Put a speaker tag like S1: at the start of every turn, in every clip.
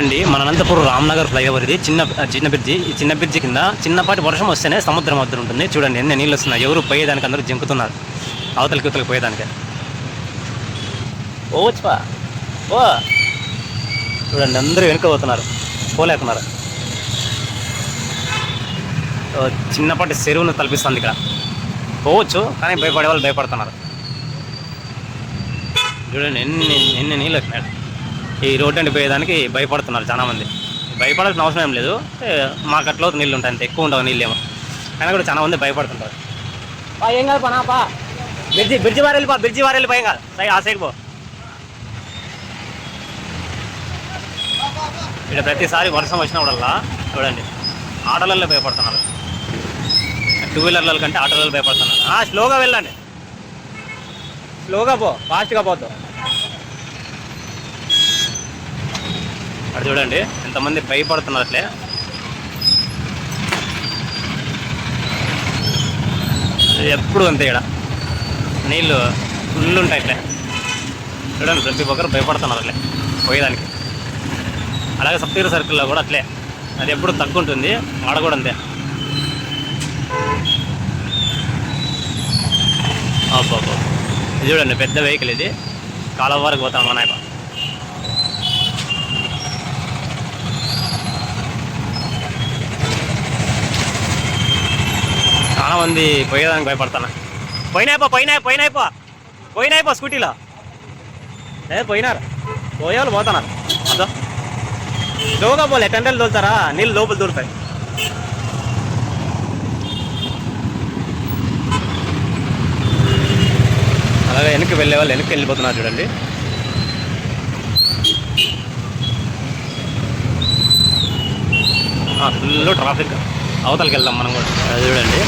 S1: అండి మన అనంతపురం రామ్నగర్ ఫ్లైఓవర్ ఇది. చిన్న చిన్న బ్రిడ్జి ఈ చిన్న బ్రిడ్జి కింద చిన్నపాటి వర్షం వస్తేనే సముద్రం వద్ద ఉంటుంది. చూడండి ఎన్ని నీళ్ళు వస్తున్నాయి. ఎవరు పోయేదానికి అందరూ జింకుతున్నారు. అవతలకి ఇవతలకి పోయేదానికి. ఓ వచ్చా ఓ. చూడండి అందరూ వెనుక పోతున్నారు. పోలేకున్నారు. చిన్నపాటి చెరువును తలపిస్తుంది ఇక్కడ. పోవచ్చు కానీ భయపడే వాళ్ళు భయపడుతున్నారు. చూడండి ఎన్ని ఎన్ని నీళ్ళు వచ్చినాయి ఈ రోడ్డు అంటే పోయేదానికి భయపడుతున్నారు చాలామంది. భయపడాల్సిన అవసరం ఏం లేదు. మాకు అట్లా నీళ్ళు ఉంటాయి అంత. ఎక్కువ ఉండవు నీళ్ళు ఏమో అయినా కూడా చాలా మంది భయపడుతుంటారు. పా ఏం కాదు పా పా. బ్రిడ్జి బ్రిడ్జి వారు వెళ్ళిపో బ్రిడ్జి వారు వెళ్ళిపోయి కాదు. సైడ్ ఆ సైడ్ పో. ఇక్కడ ప్రతిసారి వర్షం వచ్చినప్పుడల్లా చూడండి ఆటోలలో భయపడుతున్నారు. టూ వీలర్ల కంటే ఆటోలలో భయపడుతున్నారు. స్లోగా వెళ్ళండి. స్లోగా పో ఫాస్ట్గా పోతావు. అక్కడ చూడండి ఎంతమంది భయపడుతున్నారు అట్లే ఎప్పుడు అంతే ఇక్కడ నీళ్ళు ఫుల్ ఉంటాయి ఇట్లే చూడండి ప్రతి ఒక్కరు భయపడుతున్నారు అట్లే పోయేదానికి. అలాగే సప్తగిరి సర్కిల్లో కూడా అట్లే. అది ఎప్పుడు తక్కువ ఉంటుంది ఆడ కూడా అంతే. అబ్బా ఇది చూడండి పెద్ద వెహికల్ ఇది. కాలువ వరకు పోతాం మన చాలా మంది పోయేదానికి భయపడుతున్నా పోయినాయిపో పోయినాయి పోయినాయిపో పోయినాయిపో స్కూటీలో. లేదు పోయినారు. పోయేవాళ్ళు పోతున్నారు. అదో. లోగా పోలే టెండర్లు తోలుతారా? నీళ్ళు లోపల దూరుతాయి అలాగే వెనక్కి వెళ్ళే వాళ్ళు వెనక్కి వెళ్ళిపోతున్నారు చూడండి. Full traffic. అవతలకి వెళ్దాం మనం కూడా. చూడండి.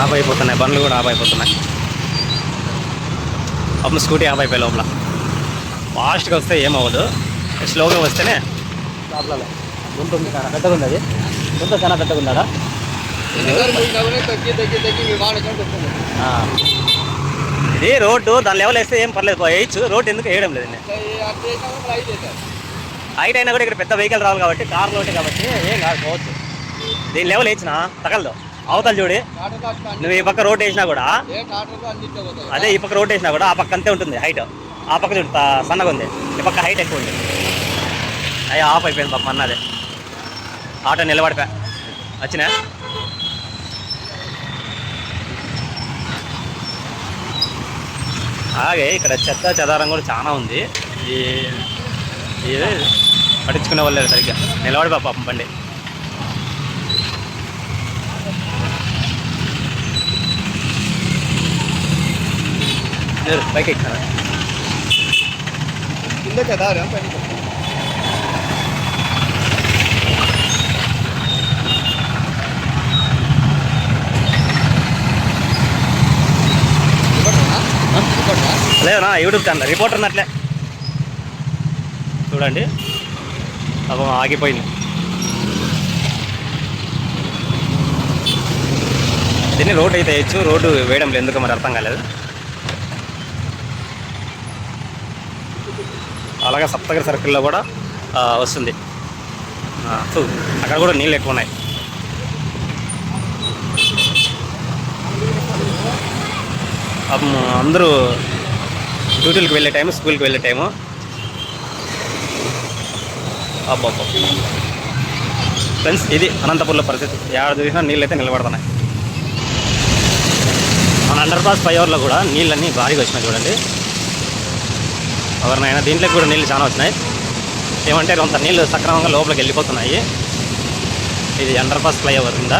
S1: ఆఫ్ అయిపోతున్నాయి బండ్లు కూడా ఆఫ్ అయిపోతున్నాయి అప్పుడు స్కూటీ ఆఫ్ అయిపోయి లోపల. ఫాస్ట్గా వస్తే ఏమవ్వదు. స్లోగా వస్తేనే ప్రాబ్లం ఉంది చాలా పెద్దగా ఉంది అది. గుంత చాలా పెద్దగా ఉందా ఇది రోడ్డు దాని లెవెల్ వేస్తే ఏం పర్లేదు. వేయచ్చు. రోడ్డు ఎందుకు వేయడం లేదు హైట్ అయినా కూడా ఇక్కడ పెద్ద వెహికల్ రావాలి కాబట్టి కార్లు ఒకటి కాబట్టి ఏం కాదు పోవచ్చు దీని లెవెల్ వేసినా? తగలదు. అవతల చూడి. నువ్వు ఈ పక్క రోడ్ వేసినా కూడా అదే ఈ పక్క రోడ్ వేసినా కూడా ఆ పక్క అంతే ఉంటుంది హైట్ ఆ పక్క చూడు సన్నగా ఉంది. ఈ పక్క హైట్ ఎక్కువ ఉంది అయ్యా ఆఫ్ అయిపోయింది పాప అన్నదే. ఆటో నిలబడిపా వచ్చినా? అలాగే ఇక్కడ చెత్త చెదారం కూడా చాలా ఉంది. ఈ ఇది పట్టించుకునే వాళ్ళు సరిగ్గా. నిలబడిపా పాపం బండి. లేరు, పైకి ఎక్కినారా
S2: కింద కదా పైన
S1: లేదనా యూట్యూబ్ ఛానల్ రిపోర్టర్ ఉన్నట్లే. చూడండి. పాపం ఆగిపోయింది. దీన్ని రోడ్ అయితే వేయచ్చు రోడ్డు వేయడం లేదు ఎందుకు మరి అర్థం కాలేదు. అలాగే సప్తగిరి సర్కిల్లో కూడా వస్తుంది. అక్కడ కూడా నీళ్ళు ఎక్కువ ఉన్నాయి. అందరూ డ్యూటీలకు వెళ్ళే టైము స్కూల్కి వెళ్ళే టైము. అబ్బా ఫ్రెండ్స్ ఇది అనంతపూర్లో పరిస్థితి. ఏడాది చూసినా నీళ్ళు అయితే నిలబడుతున్నాయి. మన అండర్ పాస్ అవర్లో కూడా నీళ్ళన్నీ భారీగా వచ్చినాయి చూడండి. ఎవరినైనా దీంట్లోకి కూడా నీళ్ళు చాలా వచ్చినాయి. ఏమంటే కొంత నీళ్ళు సక్రమంగా లోపలికి వెళ్ళిపోతున్నాయి. ఇది అండర్ పాస్ ఫ్లైఓవర్ కింద.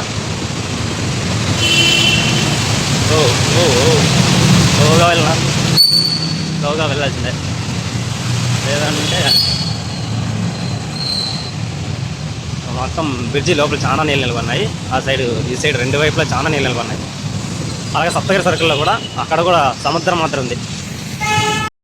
S1: ఓ ఓ ఓ వెళ్ళినా? వెళ్ళాల్సిందే. లేదంటే మొత్తం బ్రిడ్జి లోపల చాలా నీళ్ళు నిలబడినాయి. ఆ సైడ్ ఈ సైడ్ రెండు వైపులా చాలా నీళ్ళు నిలబడినాయి. అలాగే సప్తగిరి సర్కిల్లో కూడా అక్కడ కూడా సముద్రం మాత్రం ఉంది.